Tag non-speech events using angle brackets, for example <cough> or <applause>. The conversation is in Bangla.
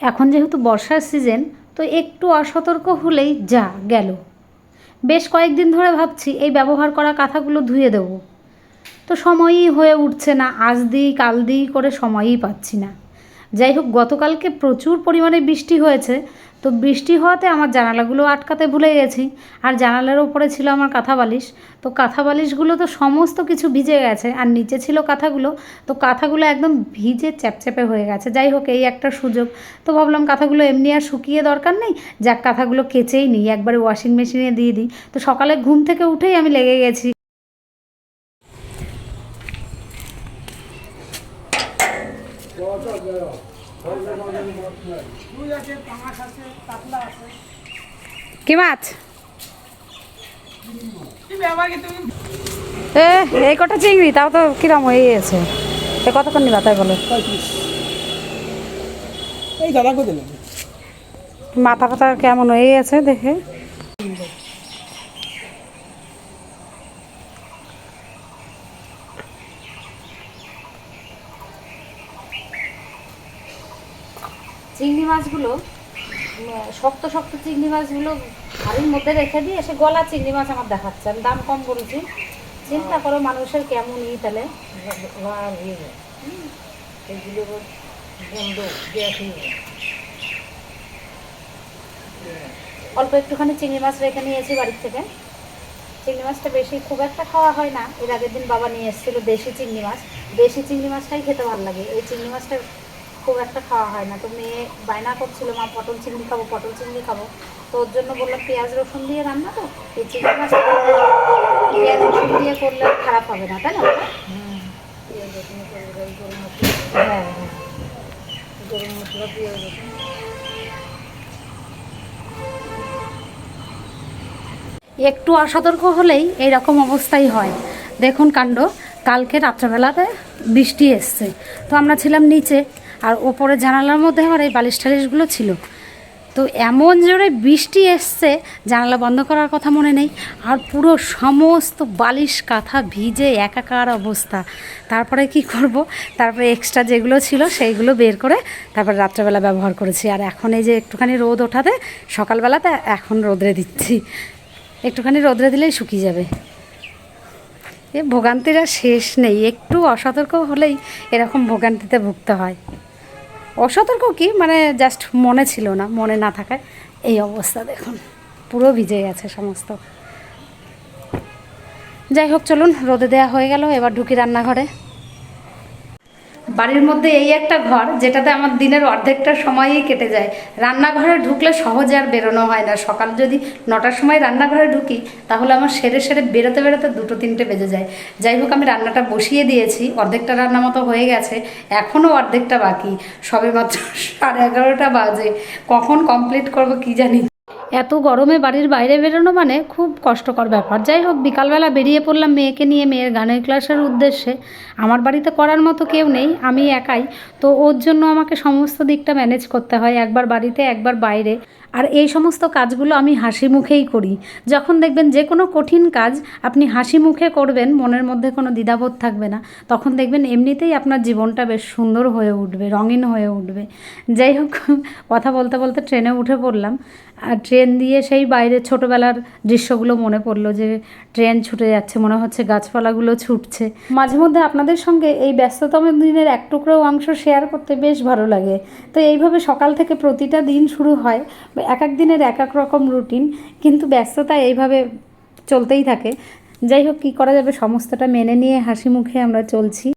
এখন যেহেতু বর্ষার সিজন, তো একটু অসতর্ক হলেই যা গেল। বেশ কয়েকদিন ধরে ভাবছি এই ব্যবহার করা কাঁথাগুলো ধুয়ে দেব। তো সময়ই হয়ে উঠছে না, আজ দিই, কাল দিই করে সময়ই পাচ্ছি না। যাই হোক, গতকালকে প্রচুর পরিমাণে বৃষ্টি হয়েছে তো বৃষ্টি হওয়াতে আমার জানালাগুলো আটকাতে ভুলে গেছি। আর জানালার ওপরে ছিল আমার কাঁথা বালিশ তো কাঁথা বালিশগুলো তো সমস্ত কিছু ভিজে গেছে। আর নিচে ছিল কাঁথাগুলো। তো কাঁথাগুলো একদম ভিজে চ্যাপচ্যাপে হয়ে গেছে। যাই হোক, এই একটা সুযোগ। তো ভাবলাম কাঁথাগুলো এমনি আর শুকিয়ে দরকার নেই। যাক, কাঁথাগুলো কেচেই নিই। একবারে ওয়াশিং মেশিনে দিয়ে দিই। তো সকালে ঘুম থেকে উঠেই আমি লেগে গেছি। কি মাছ? এ এই কটা চিংড়ি তাও তো কিরম হয়ে গেছে। এ কতক্ষণ নিবা তাই বলো। মাথা কথা কেমন হয়ে গেছে দেখে? চিংড়ি মাছগুলো শক্ত শক্ত চিংড়ি মাছগুলো হাড়ির মধ্যে রেখে দিয়ে এসে গলা চিংড়ি মাছ আমার দেখাচ্ছে। আমি দাম কম করেছি। চিন্তা করো মানুষের কেমন ই তাহলে। অল্প একটুখানি চিংড়ি মাছ রেখে নিয়েছি বাড়ির থেকে। চিংড়ি মাছটা বেশি খুব একটা খাওয়া হয় না। এর আগের দিন বাবা নিয়ে এসেছিল দেশি চিংড়ি মাছ। দেশি চিংড়ি মাছটাই খেতে ভালো লাগে এই চিংড়ি মাছটা খুব একটা খাওয়া হয় না। তো মেয়ে বায়না করছিল, মা, পটল চিংড়ি খাব, পটল চিংড়ি খাব। তো ওর জন্য বললাম, পেঁয়াজ রসুন দিয়ে রান্না তো। এই চিংড়ি মাছ পেঁয়াজ রসুন দিয়ে করলে খারাপ হবে না, তাই না? হ্যাঁ একটু অসতর্ক হলেই এই রকম অবস্থাই হয়। দেখুন কাণ্ড, কালকে রাত্রেবেলাতে বৃষ্টি এসছে। তো আমরা ছিলাম নিচে। আর ওপরে জানালার মধ্যে আমার এই বালিশ টালিশগুলো ছিল। তো এমন জোরে বৃষ্টি এসছে, জানালা বন্ধ করার কথা মনে নেই, আর পুরো সমস্ত বালিশ কাঁথা ভিজে একাকার অবস্থা। তারপরে কি করব? তারপরে এক্সট্রা যেগুলো ছিল সেইগুলো বের করে তারপর রাত্রেবেলা ব্যবহার করেছি। আর এখন এই যে একটুখানি রোদ ওঠাতে, সকালবেলাতে এখন রোদরে দিচ্ছি। একটুখানি রোদরে দিলেই শুকিয়ে যাবে। এ ভোগান্তির শেষ নেই, একটু অসতর্ক হলেই এরকম ভোগান্তিতে ভুগতে হয়। অসতর্ক কি? মানে জাস্ট মনে ছিল না, মনে না থাকায়। এই অবস্থা দেখুন, পুরো ভিজে গেছে সমস্ত। যাই হোক, চলুন, রোদে দেয়া হয়ে গেল, এবার ঢুকি রান্নাঘরে। বাড়ির মধ্যে এই একটা ঘর যেটাতে আমার দিনের অর্ধেকটা সময়ই কেটে যায়। রান্নাঘরে ঢুকলে সহজে আর বেরোনো হয় না। সকাল যদি নটার সময় রান্নাঘরে ঢুকি, তাহলে আমার সেরে সেরে বেরোতে বেরোতে দুটো তিনটে বেজে যায়। যাই হোক, আমি রান্নাটা বসিয়ে দিয়েছি। অর্ধেকটা রান্না মতো হয়ে গেছে। এখনও অর্ধেকটা বাকি। সবে মাত্র <laughs> সাড়ে এগারোটা বাজে। কখন কমপ্লিট করব কি জানি এত গরমে বাড়ির বাইরে বেরোনো মানে খুব কষ্টকর ব্যাপার। যাই হোক, বিকালবেলা বেরিয়ে পড়লাম মেয়েকে নিয়ে। মেয়ের গানের ক্লাসের উদ্দেশ্যে। আমার বাড়িতে করার মতো কেউ নেই, আমি একাই। তো ওর জন্য আমাকে সমস্ত দিকটা ম্যানেজ করতে হয়। একবার বাড়িতে, একবার বাইরে। আর এই সমস্ত কাজগুলো আমি হাসি মুখেই করি। যখন দেখবেন যে কোনো কঠিন কাজ আপনি হাসি মুখে করবেন, মনের মধ্যে কোনো দ্বিধাবোধ থাকবে না, তখন দেখবেন এমনিতেই আপনার জীবনটা বেশ সুন্দর হয়ে উঠবে, রঙিন হয়ে উঠবে। যাই হোক, কথা বলতে বলতে ট্রেনে উঠে পড়লাম। আর ট্রেন দিয়ে সেই বাইরের ছোটোবেলার দৃশ্যগুলো মনে পড়ল যে ট্রেন ছুটে যাচ্ছে, মনে হচ্ছে গাছপালাগুলো ছুটছে। মাঝে মধ্যে আপনাদের সঙ্গে এই ব্যস্ততম দিনের এক টুকরো অংশ শেয়ার করতে বেশ ভালো লাগে। তো এইভাবে সকাল থেকে প্রতিটা দিন শুরু হয় এক এক দিনের এক এক রকম রুটিন কিন্তু ব্যস্ততা এইভাবে চলতেই থাকে। যাই হোক, কী করা যাবে, সমস্তটা মেনে নিয়ে হাসি মুখে আমরা চলছি।